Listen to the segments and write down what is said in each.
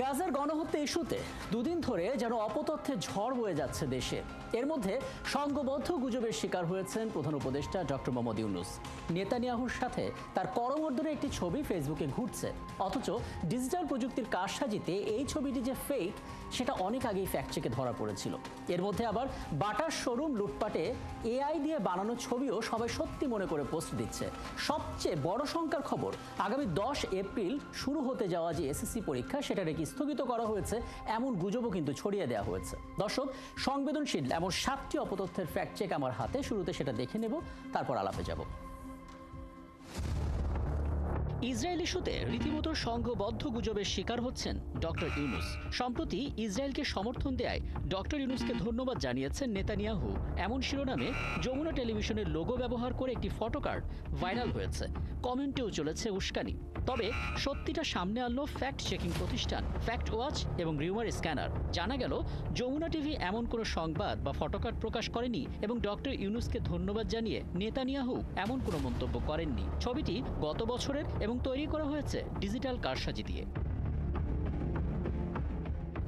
গাজার গণহত্যা ইস্যুতে দুদিন ধরে যেন অপতথ্যের ঝড় বয়ে যাচ্ছে দেশে। এর মধ্যে সংঘবদ্ধ গুজবের শিকার হয়েছেন প্রধান উপদেষ্টা ডক্টর মোহাম্মদ ইউনুস। নেতানিয়াহুর সাথে তার করমর্দনে একটি ছবি ফেসবুকে ঘুরছে। অথচ ডিজিটাল প্রযুক্তির কারসাজিতে এই ছবিটি যে ফেক সেটা অনেক আগেই ফ্যাক্ট চেকে ধরা পড়েছিল। এর মধ্যে আবার বাটার শোরুম লুটপাটে এআই দিয়ে বানানো ছবিও সবাই সত্যি মনে করে পোস্ট দিচ্ছে। সবচেয়ে বড় সংখ্যার খবর, আগামী দশ এপ্রিল শুরু হতে যাওয়া যে এসএসসি পরীক্ষা, সেটা নাকি স্থগিত করা হয়েছে, এমন গুজবও কিন্তু ছড়িয়ে দেওয়া হয়েছে। দর্শক, সংবেদনশীল এমন সাতটি অপতথ্যের ফ্যাক্ট চেক আমার হাতে, শুরুতে সেটা দেখে নেব, তারপর আলাপে যাব। ইসরায়েল ইস্যুতে রীতিমতো সংঘবদ্ধ গুজবের শিকার হচ্ছেন ডক্টর ইউনুস। সম্প্রতি ইসরায়েলকে সমর্থন দেয় ডক্টর ইউনুসকে ধন্যবাদ জানিয়েছেন নেতানিয়াহু। এমন শিরোনামে যমুনা টেলিভিশনের লোগো ব্যবহার করে একটি ফটোকার্ড ভাইরাল হয়েছে। কমেন্টেও চলেছে উস্কানি। তবে সত্যিটা সামনে আনলো ফ্যাক্ট চেকিং প্রতিষ্ঠান, ফ্যাক্ট ওয়াচ এবং রিউমার স্ক্যানার। জানা গেল, যমুনা টিভি এমন কোনো সংবাদ বা ফটোকার্ড প্রকাশ করেনি এবং ডক্টর ইউনুসকে ধন্যবাদ জানিয়ে নেতানিয়াহু এমন কোনো মন্তব্য করেননি। ছবিটি গত বছরের এবং তৈরি করা হয়েছে ডিজিটাল কারসাজি দিয়ে।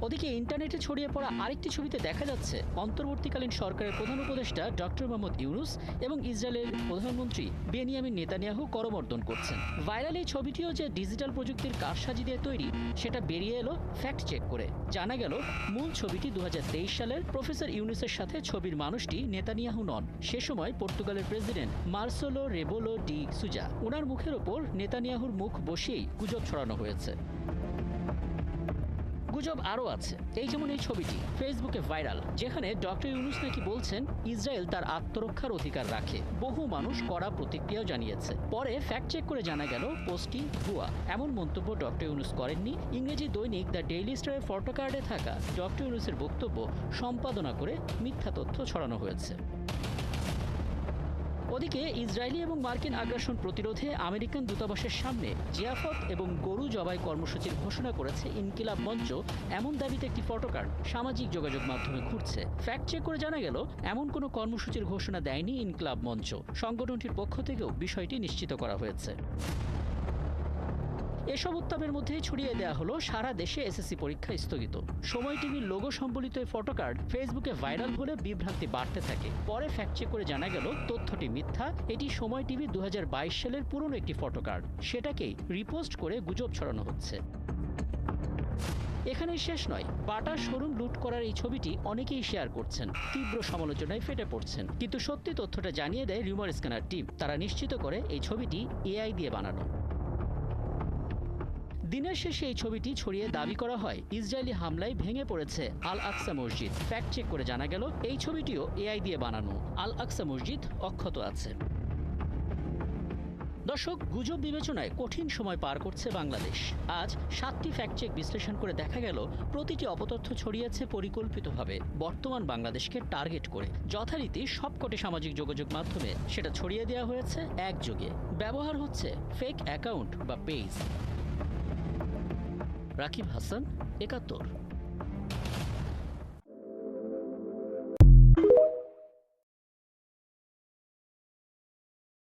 ওদিকে ইন্টারনেটে ছড়িয়ে পড়া আরেকটি ছবিতে দেখা যাচ্ছে অন্তর্বর্তীকালীন সরকারের প্রধান উপদেষ্টা ডক্টর মোহাম্মদ ইউনুস এবং ইসরায়েলের প্রধানমন্ত্রী বেনিয়ামিন নেতানিয়াহু করমর্দন করছেন। ভাইরাল এই ছবিটিও যে ডিজিটাল প্রযুক্তির কারসাজি দিয়ে তৈরি সেটা বেরিয়ে এলো ফ্যাক্ট চেক করে। জানা গেল মূল ছবিটি দু হাজার তেইশ সালের প্রফেসর ইউনুসের সাথে ছবির মানুষটি নেতানিয়াহু নন। সে সময় পর্তুগালের প্রেসিডেন্ট মার্সোলো রেবোলো ডি সুজা ওনার মুখের ওপর নেতানিয়াহুর মুখ বসিয়েই গুজব ছড়ানো হয়েছে। গুজব আরও আছে। এই যেমন এই ছবিটি ফেসবুকে ভাইরাল, যেখানে ডক্টর ইউনুস নাকি বলছেন, ইসরায়েল তার আত্মরক্ষার অধিকার রাখে। বহু মানুষ কড়া প্রতিক্রিয়াও জানিয়েছে। পরে ফ্যাক্ট চেক করে জানা গেল, পোস্টটি ভুয়া। এমন মন্তব্য ডক্টর ইউনুস করেননি। ইংরেজি দৈনিক দ্য ডেইলি স্টারের ফটোকার্ডে থাকা ডক্টর ইউনুসের বক্তব্য সম্পাদনা করে মিথ্যা তথ্য ছড়ানো হয়েছে। ওদিকে ইসরায়েলি এবং মার্কিন আগ্রাসন প্রতিরোধে আমেরিকান দূতাবাসের সামনে জিয়াফত এবং গরু জবাই কর্মসূচির ঘোষণা করেছে ইনকিলাব মঞ্চ। এমন দাবিতে একটি ফটোকার্ড সামাজিক যোগাযোগ মাধ্যমে ঘুরছে। ফ্যাক্ট চেক করে জানা গেল, এমন কোনো কর্মসূচির ঘোষণা দেয়নি ইনকিলাব মঞ্চ। সংগঠনটির পক্ষ থেকেও বিষয়টি নিশ্চিত করা হয়েছে। এসব উত্তাপের মধ্যেই ছড়িয়ে দেওয়া হলো সারা দেশে এসএসসি পরীক্ষা স্থগিত। সময় টিভির লোগো সম্বলিত এই ফটোকার্ড ফেসবুকে ভাইরাল হলে বিভ্রান্তি বাড়তে থাকে। পরে ফ্যাক্ট চেক করে জানা গেল, তথ্যটি মিথ্যা। এটি সময় টিভি দু হাজার বাইশ সালের পুরনো একটি ফটোকার্ড সেটাকেই রিপোস্ট করে গুজব ছড়ানো হচ্ছে। এখানেই শেষ নয়, বাটা শোরুম লুট করার এই ছবিটি অনেকেই শেয়ার করছেন। তীব্র সমালোচনায় ফেটে পড়ছেন। কিন্তু সত্যি তথ্যটা জানিয়ে দেয় রিউমার স্ক্যানার টিম তারা নিশ্চিত করে এই ছবিটি এআই দিয়ে বানানো। দিনের শেষে এই ছবিটি ছড়িয়ে দাবি করা হয় ইসরায়েলি হামলায় ভেঙে পড়েছে। আল আকসা মসজিদ। ফ্যাক্ট চেক করে জানা গেল এই ছবিটিও এআই দিয়ে বানানো। আল আকসা মসজিদ অক্ষত আছে। দর্শক গুজব বিবেচনায় কঠিন সময় পার করছে বাংলাদেশ। আজ সাতটি ফ্যাক্ট চেক বিশ্লেষণ করে দেখা গেল প্রতিটি অপতথ্য ছড়িয়েছে পরিকল্পিতভাবে। বর্তমান বাংলাদেশকে টার্গেট করে। যথারীতি সবকটি সামাজিক যোগাযোগ মাধ্যমে সেটা ছড়িয়ে দেওয়া হয়েছে একযোগে। ব্যবহার হচ্ছে ফেক অ্যাকাউন্ট বা পেজ রাকিব হাসান একাত্তর।